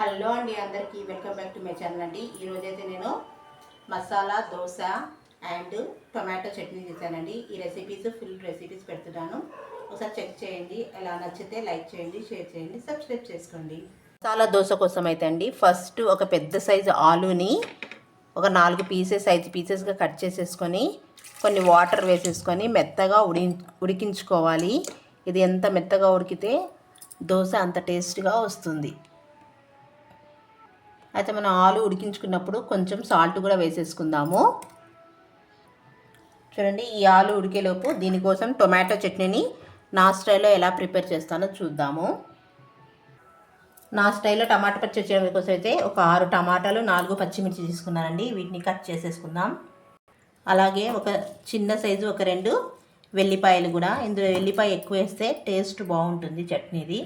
Hello అండి అందరికీ welcome back to my channel అండి. ఈరోజైతే నేను మసాలా దోశ అండ్ టొమాటో చట్నీ చేశానండి. ఈ రెసిపీస్ ఫుల్ రెసిపీస్ పెడుతున్నాను. ఒకసారి చెక్ చేయండి. ఎలా నచ్చితే లైక్ చేయండి షేర్ చేయండి సబ్స్క్రైబ్ చేసుకోండి. మసాలా దోశ కోసం అయితే అండి ఫస్ట్ ఒక పెద్ద సైజు ఆలుని ఒక నాలుగు పీసెస్ ఐదు పీసెస్గా కట్ చేసేసుకొని కొన్ని వాటర్ వేసేసుకొని మెత్తగా ఉడి ఉడికించుకోవాలి. ఇది ఎంత మెత్తగా ఉడికితే దోశ అంత టేస్ట్గా వస్తుంది. అయితే మనం ఆలు ఉడికించుకున్నప్పుడు కొంచెం సాల్ట్ కూడా వేసేసుకుందాము. చూడండి ఈ ఆలు ఉడికేలోపు దీనికోసం టొమాటో చట్నీని నా స్టైల్లో ఎలా ప్రిపేర్ చేస్తానో చూద్దాము. నా స్టైల్లో టమాటా పచ్చి చేయడం కోసం అయితే ఒక ఆరు టమాటాలు నాలుగు పచ్చిమిర్చి తీసుకున్నానండి. వీటిని కట్ చేసేసుకుందాం. అలాగే ఒక చిన్న సైజు ఒక రెండు వెల్లిపాయలు కూడా. ఇందులో వెల్లిపాయ ఎక్కువ వేస్తే టేస్ట్ బాగుంటుంది చట్నీది.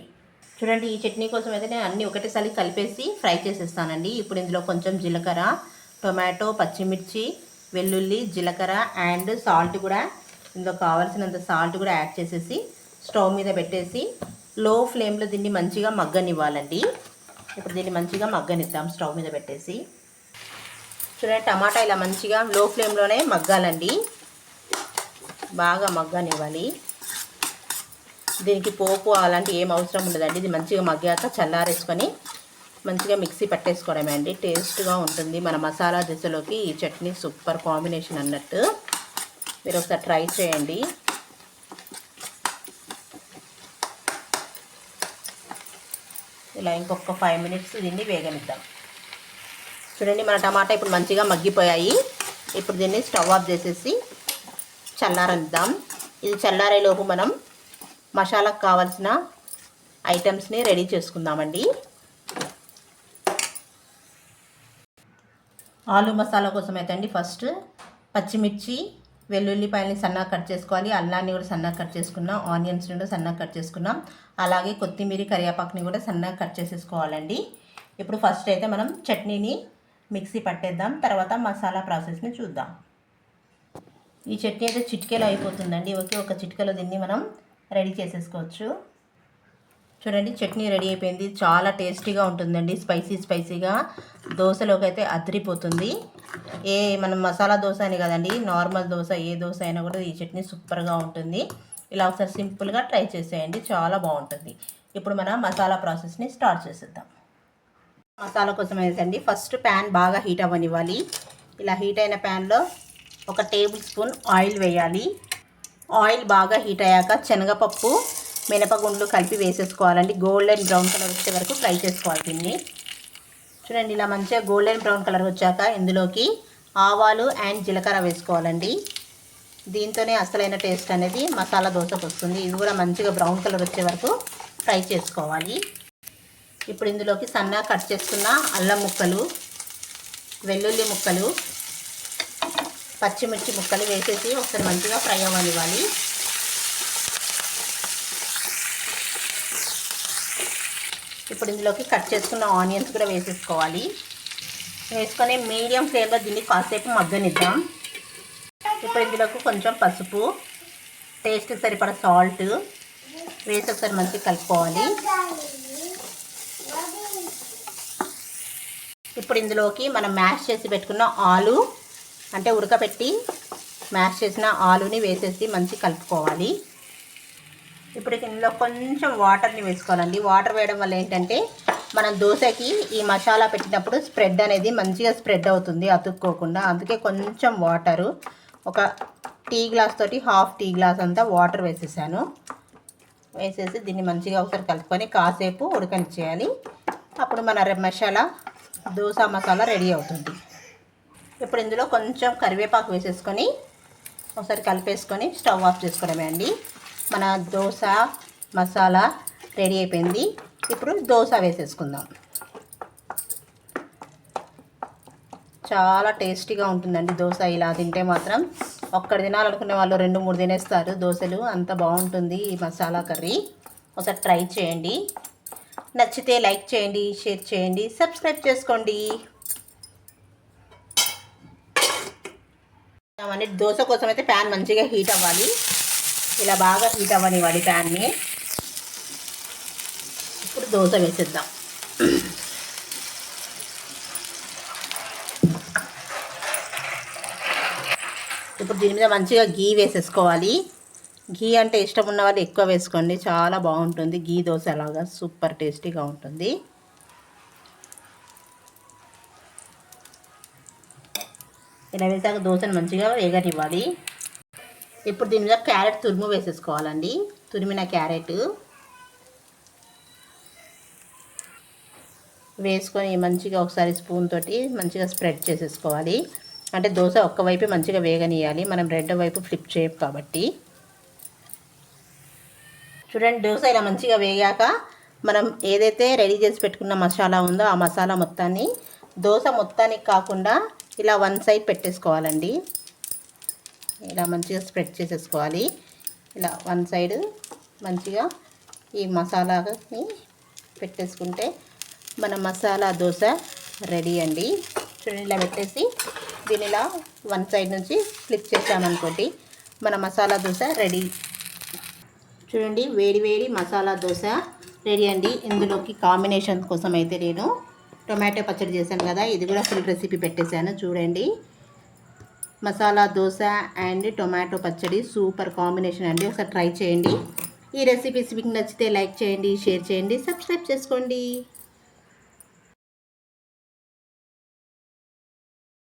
చూడండి ఈ చట్నీ కోసం అయితే నేను అన్నీ ఒకటేసారి కలిపేసి ఫ్రై చేసేస్తానండి. ఇప్పుడు ఇందులో కొంచెం జీలకర్ర టొమాటో పచ్చిమిర్చి వెల్లుల్లి జీలకర్ర అండ్ సాల్ట్ కూడా ఇందులో కావాల్సినంత సాల్ట్ కూడా యాడ్ చేసేసి స్టవ్ మీద పెట్టేసి లో ఫ్లేమ్లో దీన్ని మంచిగా మగ్గనివ్వాలండి. ఇప్పుడు దీన్ని మంచిగా మగ్గనిద్దాం స్టవ్ మీద పెట్టేసి. చూడండి టమాటా ఇలా మంచిగా లో ఫ్లేమ్లోనే మగ్గాలండి. బాగా మగ్గనివ్వాలి. దీనికి పోపు అలాంటి ఏం అవసరం ఉండదండి. ఇది మంచిగా మగ్గాక చల్లారేసుకొని మంచిగా మిక్సీ పట్టేసుకోవడమే అండి. టేస్ట్గా ఉంటుంది. మన మసాలా దిశలోకి ఈ చట్నీ సూపర్ కాంబినేషన్ అన్నట్టు. మీరు ఒకసారి ట్రై చేయండి. ఇలా ఇంకొక ఫైవ్ మినిట్స్ దీన్ని వేగనిద్దాం. చూడండి మన టమాటా ఇప్పుడు మంచిగా మగ్గిపోయాయి. ఇప్పుడు దీన్ని స్టవ్ ఆఫ్ చేసేసి చల్లారనిద్దాం. ఇది చల్లారేలోపు మనం మసాలాకు కావాల్సిన ఐటమ్స్ని రెడీ చేసుకుందామండి. ఆలు మసాలా కోసం అయితే అండి ఫస్ట్ పచ్చిమిర్చి వెల్లుల్లిపాయలని సన్నగా కట్ చేసుకోవాలి. అల్లాన్ని కూడా సన్నగా కట్ చేసుకున్నాం. ఆనియన్స్ కూడా సన్నగా కట్ చేసుకున్నాం. అలాగే కొత్తిమీర కరివేపాకుని కూడా సన్నగా కట్ చేసేసుకోవాలండి. ఇప్పుడు ఫస్ట్ అయితే మనం చట్నీని మిక్సీ పట్టేద్దాం. తర్వాత మసాలా ప్రాసెస్ని చూద్దాం. ఈ చట్నీ అయితే చిటికెలో అయిపోతుందండి. ఓకే ఒక చిటికెలో దీన్ని మనం రెడీ చేసేసుకోవచ్చు. చూడండి చట్నీ రెడీ అయిపోయింది. చాలా టేస్టీగా ఉంటుందండి. స్పైసీ స్పైసీగా దోశలోకి అయితే అదిరిపోతుంది. ఏ మనం మసాలా దోశ అని కదండి నార్మల్ దోశ ఏ దోశ అయినా కూడా ఈ చట్నీ సూపర్గా ఉంటుంది. ఇలా ఒకసారి సింపుల్గా ట్రై చేసేయండి. చాలా బాగుంటుంది. ఇప్పుడు మనం మసాలా ప్రాసెస్ని స్టార్ట్ చేసేద్దాం. మసాలా కోసం అయితే ఫస్ట్ ప్యాన్ బాగా హీట్ అవ్వనివ్వాలి. ఇలా హీట్ అయిన ప్యాన్లో ఒక టేబుల్ స్పూన్ ఆయిల్ వేయాలి. ఆయిల్ బాగా హీట్ అయ్యాక శనగపప్పు మినపగుండ్లు కలిపి వేసేసుకోవాలండి. గోల్డెన్ బ్రౌన్ కలర్ వచ్చే వరకు ఫ్రై చేసుకోవాలి దీన్ని. చూడండి ఇలా మంచిగా గోల్డెన్ బ్రౌన్ కలర్ వచ్చాక ఇందులోకి ఆవాలు అండ్ జీలకర్ర వేసుకోవాలండి. దీంతోనే అసలైన టేస్ట్ అనేది మసాలా దోశకు వస్తుంది. ఇది కూడా మంచిగా బ్రౌన్ కలర్ వచ్చే వరకు ఫ్రై చేసుకోవాలి. ఇప్పుడు ఇందులోకి సన్నగా కట్ చేసుకున్న అల్లం ముక్కలు వెల్లుల్లి ముక్కలు పచ్చిమిర్చి ముక్కలు వేసేసి ఒకసారి మంచిగా ఫ్రై అవ్వనివ్వాలి. ఇప్పుడు ఇందులోకి కట్ చేసుకున్న ఆనియన్స్ కూడా వేసేసుకోవాలి. వేసుకొని మీడియం ఫ్లేమ్లో దీన్ని కాసేపు మగ్గనిద్దాం. ఇప్పుడు ఇందులోకి కొంచెం పసుపు టేస్ట్కి సరిపడ సాల్ట్ వేసి ఒకసారి మంచిగా కలుపుకోవాలి. ఇప్పుడు ఇందులోకి మనం మ్యాష్ చేసి పెట్టుకున్న ఆలు అంటే ఉడకపెట్టి మ్యాష్ చేసిన ఆలుని వేసేసి మంచి కలుపుకోవాలి. ఇప్పుడు ఇందులో కొంచెం వాటర్ని వేసుకోవాలండి. వాటర్ వేయడం వల్ల ఏంటంటే మనం దోశకి ఈ మసాలా పెట్టినప్పుడు స్ప్రెడ్ అనేది మంచిగా స్ప్రెడ్ అవుతుంది అతుక్కోకుండా. అందుకే కొంచెం వాటరు. ఒక టీ గ్లాస్ తోటి హాఫ్ టీ గ్లాస్ అంతా వాటర్ వేసేసాను. వేసేసి దీన్ని మంచిగా ఒకసారి కలుపుకొని కాసేపు ఉడకనిచ్చేయాలి. అప్పుడు మన మసాలా దోశ మసాలా రెడీ అవుతుంది. ఇప్పుడు ఇందులో కొంచెం కరివేపాకు వేసేసుకొని ఒకసారి కలిపేసుకొని స్టవ్ ఆఫ్ చేసుకోవడమే అండి. మన దోశ మసాలా రెడీ అయిపోయింది. ఇప్పుడు దోశ వేసేసుకుందాం. చాలా టేస్టీగా ఉంటుందండి దోశ. ఇలా తింటే మాత్రం ఒక్కడ తినాలనుకునే వాళ్ళు రెండు మూడు తినేస్తారు దోశలు. అంత బాగుంటుంది ఈ మసాలా కర్రీ. ఒకసారి ట్రై చేయండి. నచ్చితే లైక్ చేయండి షేర్ చేయండి సబ్స్క్రైబ్ చేసుకోండి. చేస్తామని దోశ కోసం అయితే ప్యాన్ మంచిగా హీట్ అవ్వాలి. ఇలా బాగా హీట్ అవ్వనివ్వాలి ప్యాన్ని ఇప్పుడు దోశ వేసేద్దాం. ఇప్పుడు దీని మీద మంచిగా గీ వేసేసుకోవాలి. గీ అంటే ఇష్టం ఉన్న వాళ్ళు ఎక్కువ వేసుకోండి. చాలా బాగుంటుంది. గీ దోశ అలాగా సూపర్ టేస్టీగా ఉంటుంది. ఇలా వేసాక దోశను మంచిగా వేగనివ్వాలి. ఇప్పుడు దీని మీద క్యారెట్ తురుము వేసేసుకోవాలండి. తురిమిన క్యారెట్ వేసుకొని మంచిగా ఒకసారి స్పూన్ తోటి మంచిగా స్ప్రెడ్ చేసేసుకోవాలి. అంటే దోశ ఒక్కవైపు మంచిగా వేగనియాలి మనం రెండో వైపు ఫ్లిప్ చేయం కాబట్టి. చూడండి దోశ ఇలా మంచిగా వేగాక మనం ఏదైతే రెడీ చేసి పెట్టుకున్న మసాలా ఉందో ఆ మసాలా మొత్తాన్ని దోశ మొత్తానికి కాకుండా ఇలా వన్ సైడ్ పెట్టేసుకోవాలండి. ఇలా మంచిగా స్ప్రెడ్ చేసేసుకోవాలి. ఇలా వన్ సైడ్ మంచిగా ఈ మసాలాని పెట్టేసుకుంటే మన మసాలా దోశ రెడీ అండి. చూడండి ఇలా పెట్టేసి దీని ఇలా వన్ సైడ్ నుంచి ఫ్లిప్ చేసామనుకోండి మన మసాలా దోశ రెడీ. చూడండి వేడి వేడి మసాలా దోశ రెడీ అండి. ఇందులోకి కాంబినేషన్ కోసం అయితే నేను టొమాటో పచ్చడి చేశాను కదా ఇది కూడా ఫుల్ రెసిపీ పెట్టేశాను చూడండి. మసాలా దోశ అండ్ టొమాటో పచ్చడి సూపర్ కాంబినేషన్ అండి ఒకసారి ట్రై చేయండి. ఈ రెసిపీస్ మీకు నచ్చితే లైక్ చేయండి షేర్ చేయండి సబ్స్క్రైబ్ చేసుకోండి.